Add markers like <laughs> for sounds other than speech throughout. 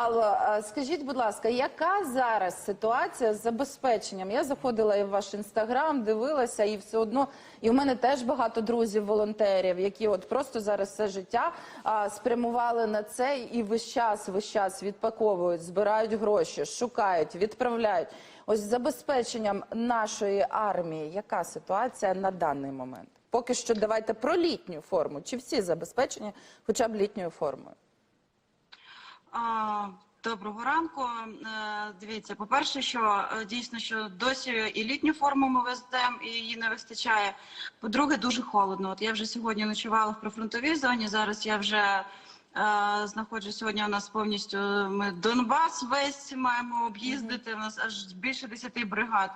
Алло, скажіть, будь ласка, яка зараз ситуація з забезпеченням? Я заходила і в ваш інстаграм, дивилася, і все одно, і в мене теж багато друзів, волонтерів, які от просто зараз все життя а, спрямували на це і весь час, весь час відпаковують, збирають гроші, шукають, відправляють. Ось з забезпеченням нашої армії, яка ситуація на даний момент? Поки що давайте про літню форму. Чи всі забезпечені хоча б літньою формою? Доброго ранку. Е, Дивіться, по-перше, що е, дійсно, що досі і літню форму ми веземо, і її не вистачає. По-друге, дуже холодно. От я вже сьогодні ночувала в прифронтовій зоні. Зараз я вже е, знаходжусь сьогодні. У нас повністю ми Донбас весь маємо об'їздити. У нас аж більше 10 бригад.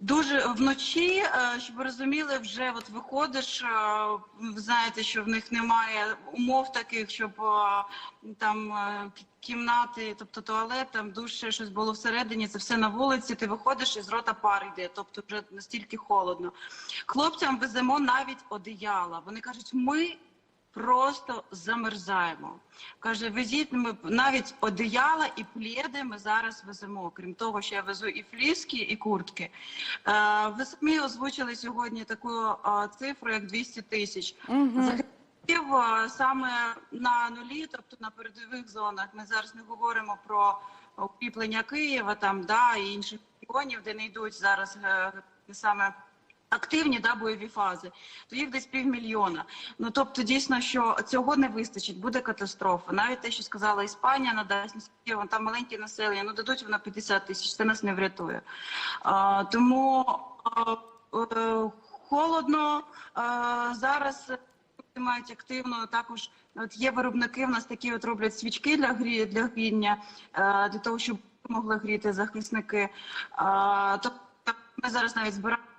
Дуже вночі, е, щоб ви розуміли, вже от виходиш, е, знаєте, що в них немає умов таких, щоб е, там кімнати, тобто туалет, там душ, щось було всередині. Це все на вулиці. Ти виходиш і з рота пар йде, тобто вже настільки холодно. Хлопцям веземо навіть одеяла. Вони кажуть, ми. Просто замерзаємо. Каже, везіть ми навіть одеяла і пледи ми зараз веземо. Крім того, що я везу і фліски, і куртки. Е, ви самі озвучили сьогодні таку е, цифру, як 200 тисяч. Захистів е, саме на нулі, тобто на передових зонах. Ми зараз не говоримо про укріплення Києва там да і інших регіонів, де не йдуть зараз е, саме. Активні да бойові фази, то їх десь півмільйона. Ну тобто, дійсно, що цього не вистачить, буде катастрофа. Навіть те, що сказала Іспанія, надасть наскільки там маленьке населення, ну дадуть воно 50 тисяч, це нас не врятує. А, тому а, е, холодно а, зараз. Мають активно також от є виробники. В нас такі от роблять свічки для грі для гріння, е, для того, щоб могли гріти захисники. А, тобто ми зараз навіть збираємо а,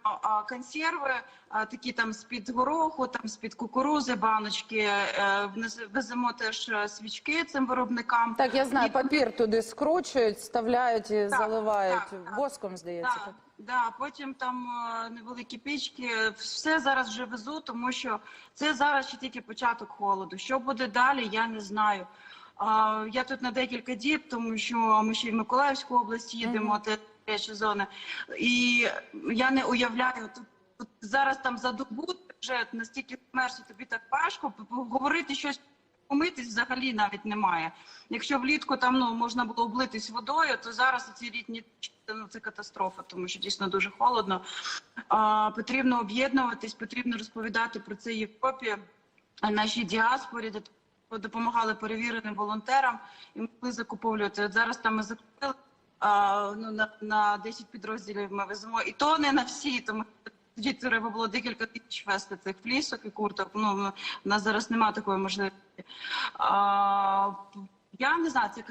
консерви, такі там з-під гороху, там з-під кукурузи, баночки. Е, Веземо теж е, свічки цим виробникам. Так, я знаю, І- папір туди скручують, вставляють і Так, заливають так, воском, здається. Да, так? да, потім там е, невеликі пічки. Все зараз вже везу, тому що це зараз ще тільки початок холоду. Що буде далі, я не знаю. Я тут на декілька діб, тому що ми ще й в Миколаївську область їдемо, це гарячі зони. І я не уявляю, тут, зараз там за добу вже настільки мерзо, тобі так важко говорити щось. Помитись взагалі навіть немає. Якщо влітку там ну можна було облитись водою, то зараз ці літні ну, це катастрофа, тому що дійсно дуже холодно. А, потрібно об'єднуватись, потрібно розповідати про це Європі, нашій діаспорі, де допомагали перевіреним волонтерам і могли закуповувати. От зараз там ми закупили ну, на, на 10 підрозділів ми веземо, і то не на всі, тому тоді треба було декілька тисяч вести цих флісок і курток. Ну, у нас зараз немає такої можливості. А, я не знаю, це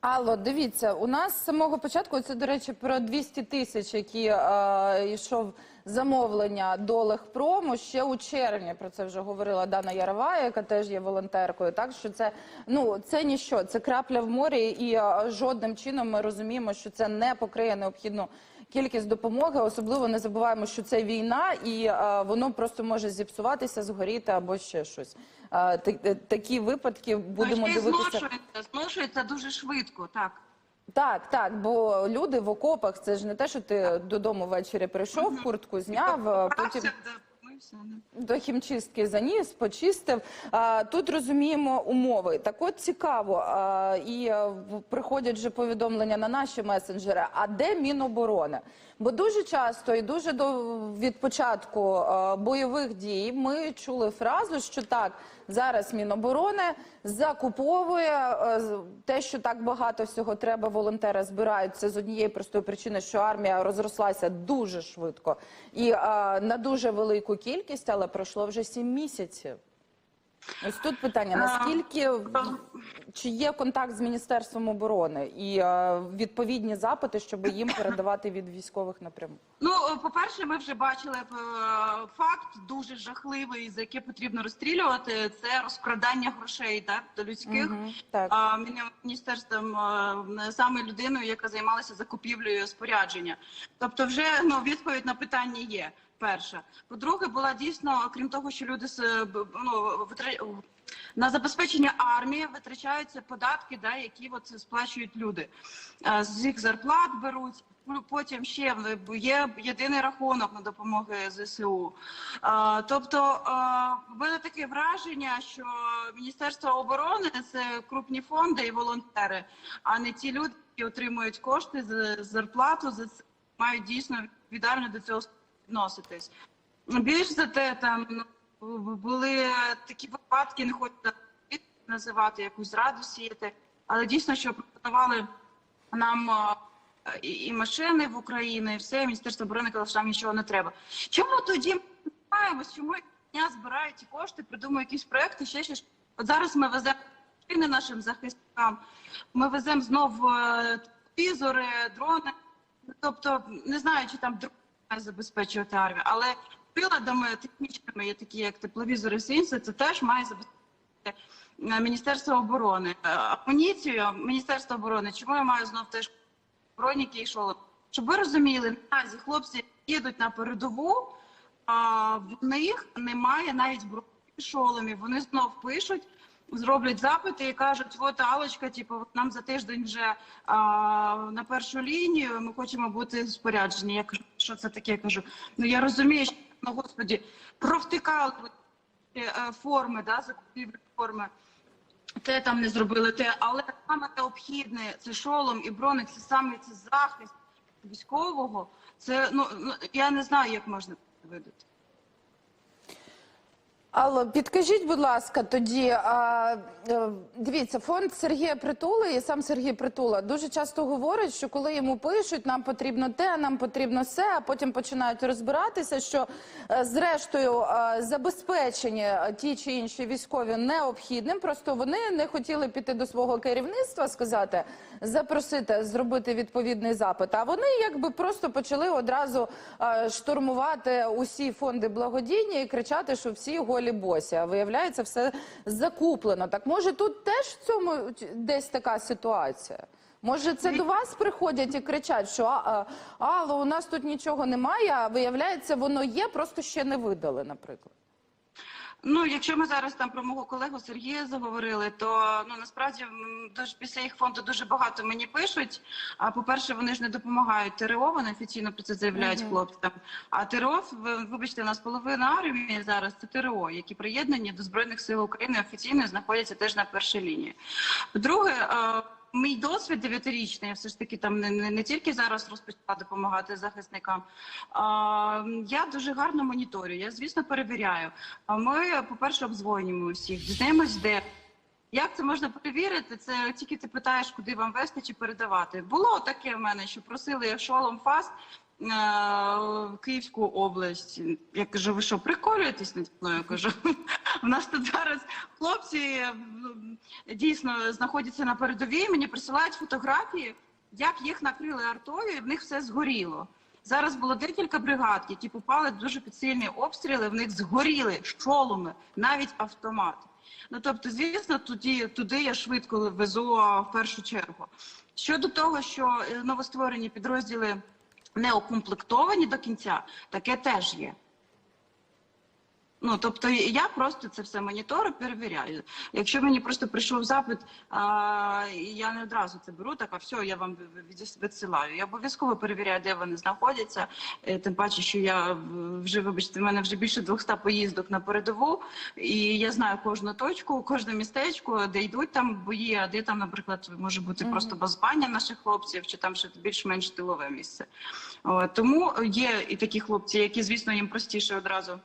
Алло, дивіться, у нас з самого початку це, до речі, про 200 тисяч, які е, йшов замовлення до Легпрому. Ще у червні про це вже говорила Дана Ярова, яка теж є волонтеркою. Так що це ну це ніщо, це крапля в морі, і е, жодним чином ми розуміємо, що це не покриє необхідну кількість допомоги. Особливо не забуваємо, що це війна, і е, воно просто може зіпсуватися, згоріти або ще щось. Е, та- та- такі випадки будемо Ну, ще дивитися. зношується, зношується дуже швидко, так. Так, так, бо люди в окопах це ж не те, що ти додому ввечері прийшов, куртку зняв, потім помився, да. до хімчистки заніс, почистив. Тут розуміємо умови. Так от цікаво, і в- приходять же повідомлення на наші месенджери. А де Міноборони? Бо дуже часто і дуже до від початку а, бойових дій ми чули фразу, що так зараз Міноборони закуповує а, те, що так багато всього треба. Волонтери збирають це з однієї простої причини, що армія розрослася дуже швидко і а, на дуже велику кількість, але пройшло вже сім місяців. Ось тут питання: наскільки чи є контакт з міністерством оборони і е, відповідні запити, щоб їм передавати від військових напряму? Ну, е, по-перше, ми вже бачили е, факт дуже жахливий, за який потрібно розстрілювати. Це розкрадання грошей так, до людських. Так. Міністерством саме людиною, яка займалася закупівлею спорядження. Тобто, вже ну відповідь на питання є. Перша, по-друге, була дійсно, крім того, що люди ну, на забезпечення армії витрачаються податки, да, які от сплачують люди. Е, З їх зарплат беруть. Ну, Потім ще є єдиний рахунок на допомогу ЗСУ. Е, Тобто е, мене таке враження, що Міністерство оборони це крупні фонди і волонтери, а не ті люди, які отримують кошти з зарплату, мають дійсно відповідально до цього відноситись. Більш за те, там ну, були такі випадки, не хочу називати якусь зраду сіяти, але дійсно, що пропонували нам і, і машини в Україні, і все, Міністерство оборони казало, що нам нічого не треба. Чому тоді ми не чому дня збирають ті кошти, придумують якісь проекти, ще щось. От зараз ми веземо машини нашим захисникам, ми веземо знов е, телевізори, дрони. Тобто, не знаю, чи там дрони забезпечувати армію, але приладами технічними, є такі як тепловізори, інше, це теж має забезпечити е, Міністерство оборони. Е, Амуніцію Міністерство оборони, чому я маю знов теж броніки і шолом? Щоб ви розуміли, наразі хлопці їдуть на передову, а в них немає навіть броні шоломів. Вони знов пишуть. Зроблять запити і кажуть, от Алочка, типу, нам за тиждень вже а, на першу лінію. Ми хочемо бути споряджені. Я кажу, що це таке? Я кажу, ну я розумію, що ну господі провтикали е, форми, да, закупівлі форми. Те там не зробили те, але саме необхідне це шолом і броник, це саме це захист військового. Це ну ну, я не знаю, як можна видати. Алло, підкажіть, будь ласка, тоді а, е, дивіться, фонд Сергія Притули і сам Сергій Притула дуже часто говорить, що коли йому пишуть, нам потрібно те, нам потрібно все, а потім починають розбиратися, що е, зрештою е, забезпечені е, ті чи інші військові необхідним. Просто вони не хотіли піти до свого керівництва, сказати, запросити зробити відповідний запит. А вони якби просто почали одразу штурмувати усі фонди благодійні і кричати, що всі голі босі. А виявляється, все закуплено. Так може тут теж в цьому десь така ситуація? Може, це до вас приходять і кричать, що а, а, Алло, у нас тут нічого немає, а виявляється, воно є, просто ще не видали, наприклад. Ну, якщо ми зараз там про мого колегу Сергія заговорили, то ну насправді дуже після їх фонду дуже багато мені пишуть. А по-перше, вони ж не допомагають ТРО, вони офіційно про це заявляють Мгм. хлопцям. А ТРО, вибачте, у нас половина армії зараз це ТРО, які приєднані до збройних сил України офіційно знаходяться теж на першій лінії. Друге. Мій досвід дев'ятирічний, я все ж таки там не, не, не тільки зараз розпочала допомагати захисникам. А, я дуже гарно моніторю. Я, звісно, перевіряю. А ми, по-перше, обзвонюємо всіх, дізнаємось, де. Як це можна перевірити? Це тільки ти питаєш, куди вам вести чи передавати. Було таке в мене, що просили шолом фаст е, в Київську область. Я кажу, ви що, приколюєтесь над мною? Я кажу, <laughs> у нас тут зараз хлопці дійсно знаходяться на передовій. Мені присилають фотографії, як їх накрили артою, і в них все згоріло. Зараз було декілька бригад, які попали дуже під сильні обстріли. В них згоріли шоломи, навіть автомати. Ну тобто, звісно, туди, туди я швидко везу в першу чергу. Щодо того, що е, новостворені підрозділи не укомплектовані до кінця, таке теж є. Ну, тобто я просто це все моніторю, перевіряю. Якщо мені просто прийшов запит, а, я не одразу це беру, так а все, я вам відсилаю. Я обов'язково перевіряю, де вони знаходяться. Е, Тим паче, що я вже, вибачте, в мене вже більше 200 поїздок на передову, і я знаю кожну точку, кожне містечко, де йдуть там бої, а де там, наприклад, може бути Мгм. просто базування наших хлопців, чи там ще більш-менш тилове місце. О, тому є і такі хлопці, які, звісно, їм простіше одразу.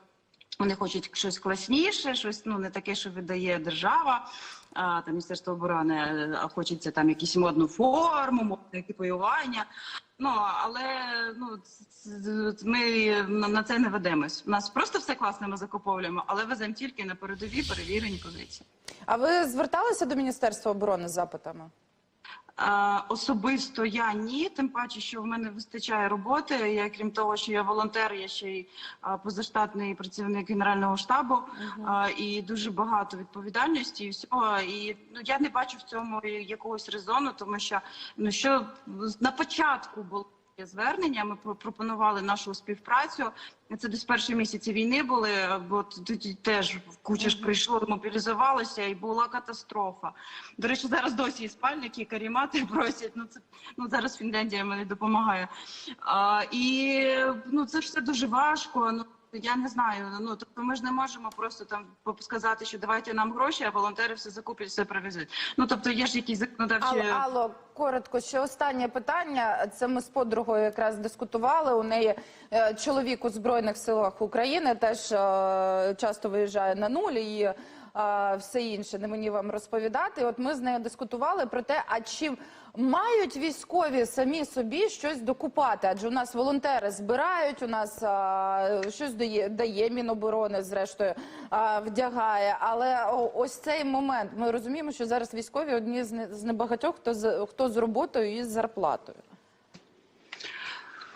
Вони хочуть щось класніше, щось ну не таке, що видає держава. А, там Міністерство оборони, а хочеться там якусь модну форму, модне екіпіювання. Ну але ну ми на це не ведемось. У нас просто все класно, ми закуповуємо, але веземо тільки на передові перевірені позиції. А ви зверталися до Міністерства оборони з запитами? Особисто я ні, тим паче, що в мене вистачає роботи. Я крім того, що я волонтер, я ще й позаштатний працівник генерального штабу і дуже багато відповідальності і всього. І ну я не бачу в цьому якогось резону, тому що ну що на початку було звернення. Ми пропонували нашу співпрацю. Це десь перші місяці війни були, бо тоді теж куча ж прийшло, мобілізувалося, і була катастрофа. До речі, зараз досі і спальники, і карімати <laughs> просять. Ну це ну зараз Фінляндія мені допомагає. А, і ну це все дуже важко. Ну я не знаю. Ну тобто ми ж не можемо просто там сказати, що давайте нам гроші, а волонтери все закуплять, все привезуть. Ну тобто є ж якісь законодавчі. Алло, Алло, коротко, ще останнє питання. Це ми з подругою якраз дискутували. У неї е, чоловік у Збройних силах України теж е, часто виїжджає на нуль і все інше. Не мені вам розповідати. От ми з нею дискутували про те, а чи мають військові самі собі щось докупати? Адже у нас волонтери збирають, у нас е, щось дає, дає Міноборони, зрештою е, вдягає. Але ось цей момент ми розуміємо, що зараз військові одні з, не, з небагатьох, хто з хто з роботою і з зарплатою.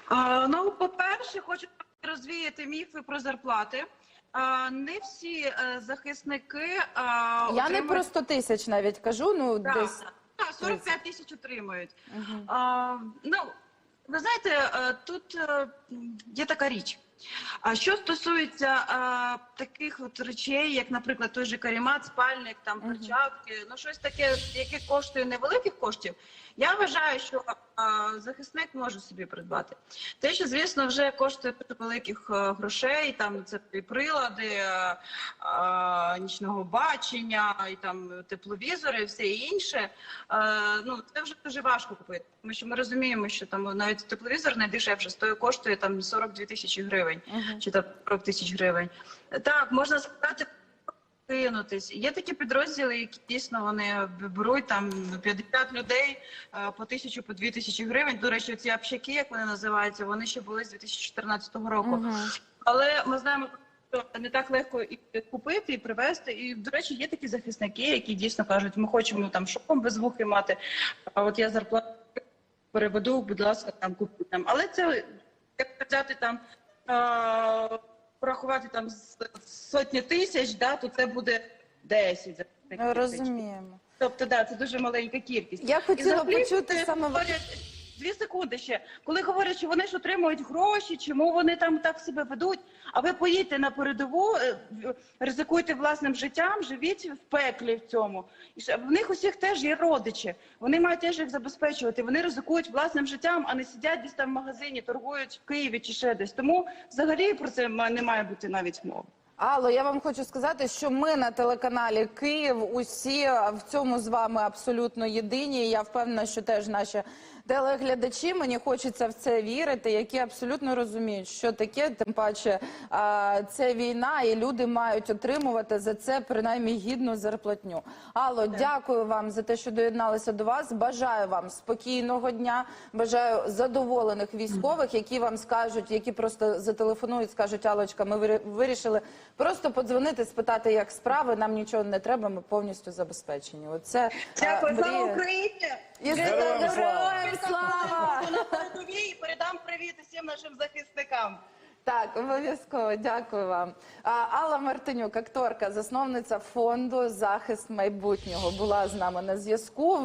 А, ну, по-перше, хочу розвіяти міфи про зарплати. Не всі е, захисники а, Я не про 100 тисяч навіть кажу. Ну Так, десь так, 45 тисяч отримують. А, ну, ви знаєте, е, тут е, є така річ. А що стосується а, таких от речей, як, наприклад, той же карімат, спальник, там перчатки, ну щось таке, яке коштує невеликих коштів, я вважаю, що а, захисник може собі придбати. Те, що звісно вже коштує великих е, грошей, там це і прилади е, а, нічного бачення, і там тепловізори, і все інше. Е, ну це вже дуже важко купити. Тому що ми розуміємо, що там навіть тепловізор найдешевше стоїть коштує там 42 тисячі гривень чи там 40 тисяч гривень. Так, можна сказати. Кинутись. Є такі підрозділи, які дійсно вони беруть там 50 людей е, по тисячу, по дві тисячі гривень. До речі, ці общаки, як вони називаються, вони ще були з 2014 року. Але ми знаємо, що не так легко і купити, і привезти. І, до речі, є такі захисники, які дійсно кажуть, ми хочемо там шоком без вухи мати. А от я зарплату переведу, будь ласка, там купуй там. Але це як взяти там. Порахувати там з- сотні тисяч, да, то це буде 10 захисників. розуміємо. Тобто, да, це дуже маленька кількість. Я І хотіла взагалі, почути саме ва- Дві секунди ще. Коли говорять, що вони ж отримують гроші, чому вони там так себе ведуть? А ви поїдьте на передову, е, ризикуйте власним життям, живіть в пеклі в цьому. І в них усіх теж є родичі. Вони мають теж їх забезпечувати. Вони ризикують власним життям, а не сидять десь там в магазині, торгують в Києві чи ще десь. Тому взагалі про це не має бути навіть мови. Алло, я вам хочу сказати, що ми на телеканалі Київ усі в цьому з вами абсолютно єдині. Я впевнена, що теж наші телеглядачі мені хочеться в це вірити, які абсолютно розуміють, що таке. Тим паче а, це війна, і люди мають отримувати за це принаймні гідну зарплатню. Алло, дякую вам за те, що доєдналися до вас. Бажаю вам спокійного дня. Бажаю задоволених військових, які вам скажуть, які просто зателефонують, скажуть Алочка, ми вирі- вирішили просто подзвонити, спитати, як справи. Нам нічого не треба. Ми повністю забезпечені. Оце Дякую, е, слава. Україні! Героям слава! Слава! На передовій і передам привіт усім нашим захисникам. Так, обов'язково дякую вам. А, Алла Мартинюк, акторка, засновниця фонду захист майбутнього, була з нами на зв'язку.